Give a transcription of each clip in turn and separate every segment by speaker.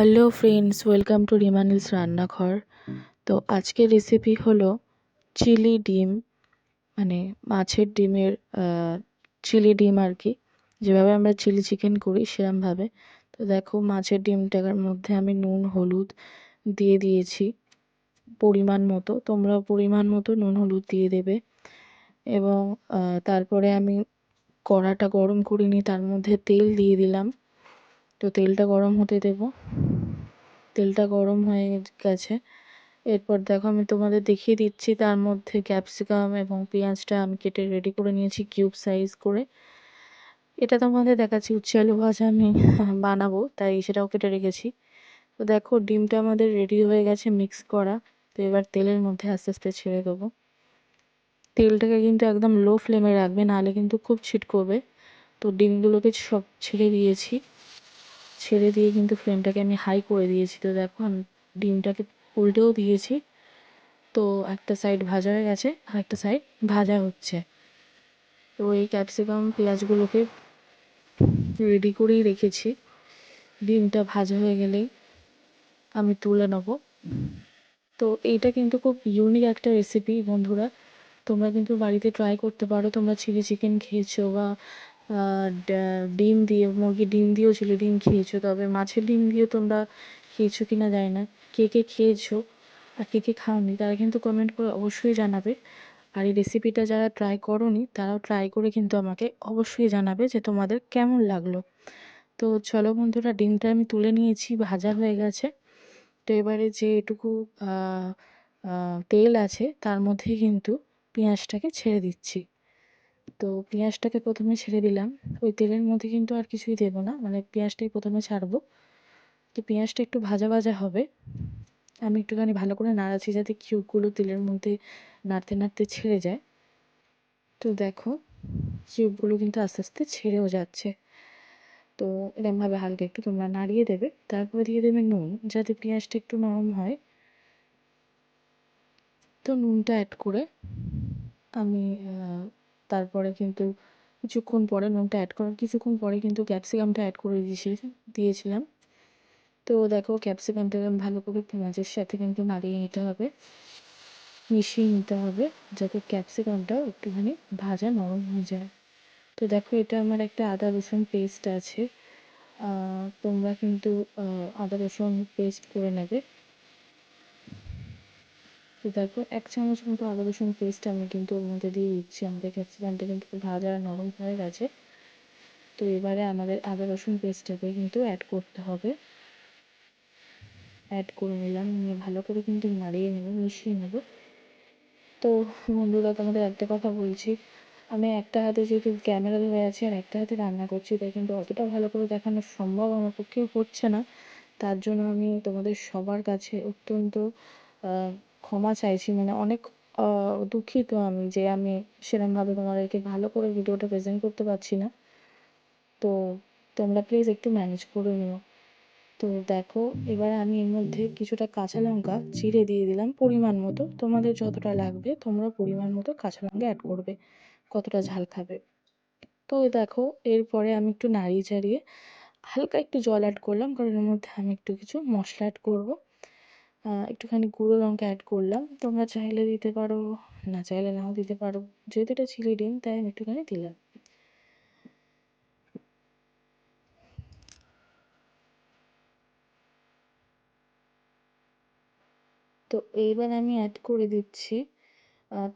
Speaker 1: Hello friends welcome to রিমানিলস রান্নাঘর তো আজকের রেসিপি হলো চিলি ডিম মানে মাছের ডিমের চিলি ডিম আর কি। যেভাবে আমরা চিলি চিকেন করি সেরমভাবে। তো দেখো মাছের ডিমটার মধ্যে আমি নুন, হলুদ দিয়ে দিয়েছি পরিমাণ মতো। তোমরা পরিমাণ মতো নুন, হলুদ দিয়ে দেবে। এবং তারপরে আমি কড়াটা গরম করে নিয়ে তার মধ্যে তেল দিয়ে দিলাম। তো তেলটা গরম হতে দেব। তেলটা গরম হয়ে গেছে। এরপর দেখো আমি তোমাদের দেখিয়ে দিচ্ছি, তার মধ্যে ক্যাপসিকাম এবং পেঁয়াজটা আমি কেটে রেডি করে নিয়েছি কিউব সাইজ করে। এটা তোমাদের দেখাচ্ছি, উচ্ছে আলু ভাজা আমি বানাবো, তাই সেটাও কেটে রেখেছি। তো দেখো ডিমটা আমাদের রেডি হয়ে গেছে মিক্স করা। তো এবার তেলের মধ্যে আস্তে আস্তে ছেড়ে দেবো। তেলটাকে কিন্তু একদম লো ফ্লেমে রাখবে, নাহলে কিন্তু খুব ছিটকবে। তো ডিমগুলোকে সব ছেড়ে দিয়েছি। ছেড়ে দিয়ে কিন্তু ফ্লেমটাকে আমি হাই করে দিয়েছি। তো দেখো ডিমটাকে উল্টেও দিয়েছি। তো একটা সাইড ভাজা হয়ে গেছে, আর একটা সাইড ভাজা হচ্ছে। তো এই ক্যাপসিকাম পেঁয়াজগুলোকে রেডি করেই রেখেছি। ডিমটা ভাজা হয়ে গেলেই আমি তুলে নেব। তো এইটা কিন্তু খুব ইউনিক একটা রেসিপি বন্ধুরা। তোমরা কিন্তু বাড়িতে ট্রাই করতে পারো। তোমরা চিলি চিকেন খেয়েছো বা ডিম দিয়ে, মুরগির ডিম দিয়েও ছিল, ডিম খেয়েছো। তবে মাছের ডিম দিয়ে তোমরা খেয়েছো কি না জানি না। কে কে খেয়েছো আর কে কে খাওনি, তারা কিন্তু কমেন্ট করে অবশ্যই জানাবে। আর এই রেসিপিটা যারা ট্রাই করোনি, তারাও ট্রাই করে কিন্তু আমাকে অবশ্যই জানাবে যে তোমাদের কেমন লাগল। তো চলো বন্ধুরা, ডিমটা আমি তুলে নিয়েছি, ভাজা হয়ে গেছে। তো এবারে যে এটুকু তেল আছে, তার মধ্যে কিন্তু পেঁয়াজটাকে ছেড়ে দিচ্ছি। তো পেঁয়াজটাকে প্রথমে ছেড়ে দিলাম। ওই তেলের মধ্যে কিন্তু আর কিছুই দেবো না মানে পেঁয়াজটাই প্রথমে ছাড়বো। তো পেঁয়াজটা একটু ভাজা ভাজা হবে। আমি একটুখানি ভালো করে নাড়াচ্ছি যাতে কিউবগুলো তেলের মধ্যে নাড়তে নাড়তে ছেড়ে যায়। তো দেখো, কিউবগুলো কিন্তু আস্তে আস্তে ছেড়েও যাচ্ছে। তো এরমভাবে হালকা একটু তোমরা নাড়িয়ে দেবে। তারপরে দিয়ে দেবে নুন, যাতে পেঁয়াজটা একটু নরম হয়। তো নুনটা অ্যাড করে আমি তারপরে কিন্তু কিছুক্ষণ পরে নুনটা অ্যাড করার, কিছুক্ষণ পরে কিন্তু ক্যাপসিকামটা অ্যাড করে দিয়েছি, দিয়েছিলাম। তো দেখো ক্যাপসিকামটা ভালো করে পেঁয়াজের সাথে কিন্তু নাড়িয়ে নিতে হবে, মিশিয়ে নিতে হবে, যাতে ক্যাপসিকামটাও একটুখানি ভাজা নরম হয়ে যায়। তো দেখো এটা আমার একটা আদা রসুন পেস্ট আছে তোমরা কিন্তু আদা রসুন পেস্ট করে নেবে। তো দেখো, এক চামচ মতো আদা রসুন পেস্ট আমি কিন্তু ওর মধ্যে দিয়ে দিচ্ছি। আমাদের ক্যাপসিকামটা কিন্তু ভাজা নরম হয়ে গেছে। তো এবারে আমাদের আদা রসুন পেস্টটাকে কিন্তু অ্যাড করতে হবে। অ্যাড করে নিলাম, নিয়ে ভালো করে কিন্তু নাড়িয়ে নেব, মিশিয়ে নেব। তো বন্ধুরা, তোমাদের একটা কথা বলছি। আমি একটা হাতে যেহেতু ক্যামেরা ধরে আছি আর একটা হাতে রান্না করছি, তাই কিন্তু অতটা ভালো করে দেখানো সম্ভব আমার পক্ষেও হচ্ছে না। তার জন্য আমি তোমাদের সবার কাছে অত্যন্ত ক্ষমা চাইছি মানে অনেক দুঃখিত আমি যে আমি সেরকমভাবে তোমাদেরকে ভালো করে ভিডিওটা প্রেজেন্ট করতে পারছি না। তো তোমরা প্লিজ একটু ম্যানেজ করে নিও। তো দেখো, এবার আমি এর মধ্যে কিছুটা কাঁচা লঙ্কা চিড়ে দিয়ে দিলাম পরিমাণ মতো। তোমাদের যতটা লাগবে, তোমরা পরিমাণ মতো কাঁচা লঙ্কা অ্যাড করবে, কতটা ঝাল খাবে। তো দেখো, এরপরে আমি একটু নাড়িয়ে চাড়িয়ে হালকা একটু জল অ্যাড করলাম, কারণ এর মধ্যে আমি একটু কিছু মশলা অ্যাড করব। একটুখানি গুঁড়ো লঙ্কা অ্যাড করলাম। তোমরা চাইলে দিতে পারো, না চাইলে নাও দিতে পারো। যেহেতু এটা চিলি ডিম, তাই আমি একটুখানি দিলাম। তো এইবার আমি অ্যাড করে দিচ্ছি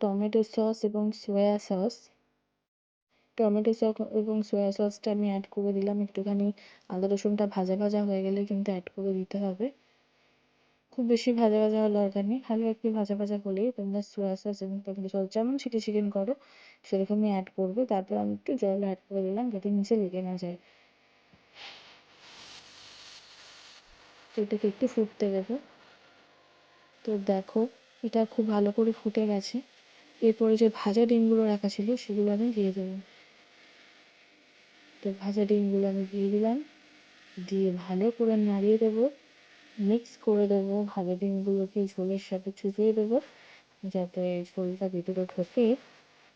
Speaker 1: টমেটো সস এবং সয়া সস টমেটো সস এবং সয়া সসটা আমি অ্যাড করে দিলাম। একটুখানি আদা রসুনটা ভাজা ভাজা হয়ে গেলে কিন্তু অ্যাড করে দিতে হবে। খুব বেশি ভাজা ভাজা হওয়ার দরকার নেই। হালকা একটু ভাজা ভাজা হলেই তোমরা সোয়া সস এবং টমেটো সস যেমন চিলি চিকেন করো, সেরকমই অ্যাড করবে। তারপর আমি একটু জল অ্যাড করে দিলাম যাতে নিচে লেগে না যায়। তো এটাকে একটু ফুটতে দেবো। তো দেখো, এটা খুব ভালো করে ফুটে গেছে। এরপরে যে ভাজা ডিমগুলো রাখা ছিল, সেগুলো আমি দিয়ে দেবো। তো ভাজা ডিমগুলো আমি দিয়ে দিলাম। দিয়ে ভালো করে নাড়িয়ে দেবো। মিক্স করে দেবো ভাজা ডিমগুলোকে ঝোলের সাথে চুপিয়ে দেবো, যাতে ঝোলটা ভিতরে ঢোকে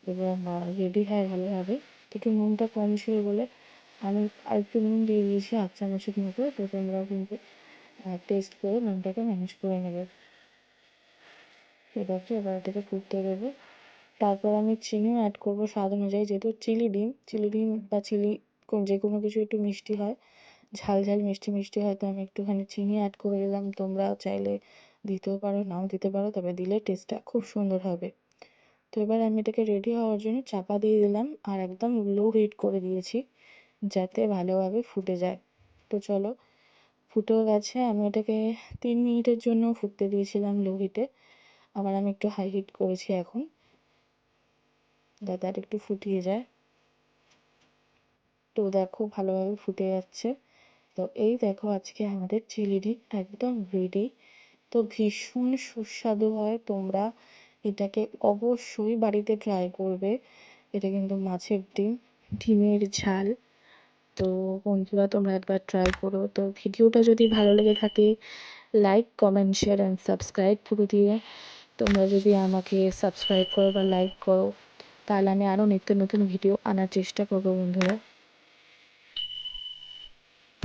Speaker 1: এবং রেডি হয় ভালোভাবে। একটু নুনটা কম ছিল বলে আমি আর একটু নুন দিয়ে দিয়েছি হাফ চামচের মতো, তো তোমরা কিন্তু টেস্ট করে নুনটাকে ম্যানেজ করে নেবে। এটাকে এবার এটাকে ফুটতে দেবো। তারপর আমি চিনিও অ্যাড করব স্বাদ অনুযায়ী, যেহেতু চিলি ডিম চিলি ডিম বা চিলি যে কোনো কিছু একটু মিষ্টি হয় ঝাল ঝাল মিষ্টি মিষ্টি হয় তো আমি একটুখানি চিনি অ্যাড করে দিলাম তোমরা চাইলে দিতেও পারো, নাও দিতে পারো, তবে দিলে টেস্টটা খুব সুন্দর হবে। তো এবার আমি এটাকে রেডি হওয়ার জন্য চাপা দিয়ে দিলাম আর একদম লো হিট করে দিয়েছি যাতে ভালোভাবে ফুটে যায়। তো চলো, ফুটেও গেছে। আমি এটাকে তিন মিনিটের জন্য ফুটতে দিয়েছিলাম লো হিটে আবার আমি একটু হাই হিট করেছি এখন। যাতে আর একটু ফুটিয়ে যায়। তো দেখো ভালোভাবে ফুটে যাচ্ছে। তো এই দেখো আজকে আমাদের চিলিডি একদম রেডি তো ভীষণ সুস্বাদু হয়। তোমরা এটাকে অবশ্যই বাড়িতে ট্রাই করবে। এটা কিন্তু মাছের ডিম, ডিমের ঝাল। তো বন্ধুরা, তোমরা একবার ট্রাই করো। তো ভিডিওটা যদি ভালো লেগে থাকে like comment share and subscribe করে দিয়ে তোমরা যদি আমাকে সাবস্ক্রাইব করো বা লাইক করো, তাহলে আমি আরও নিত্য নতুন ভিডিও আনার চেষ্টা করব বন্ধুরা।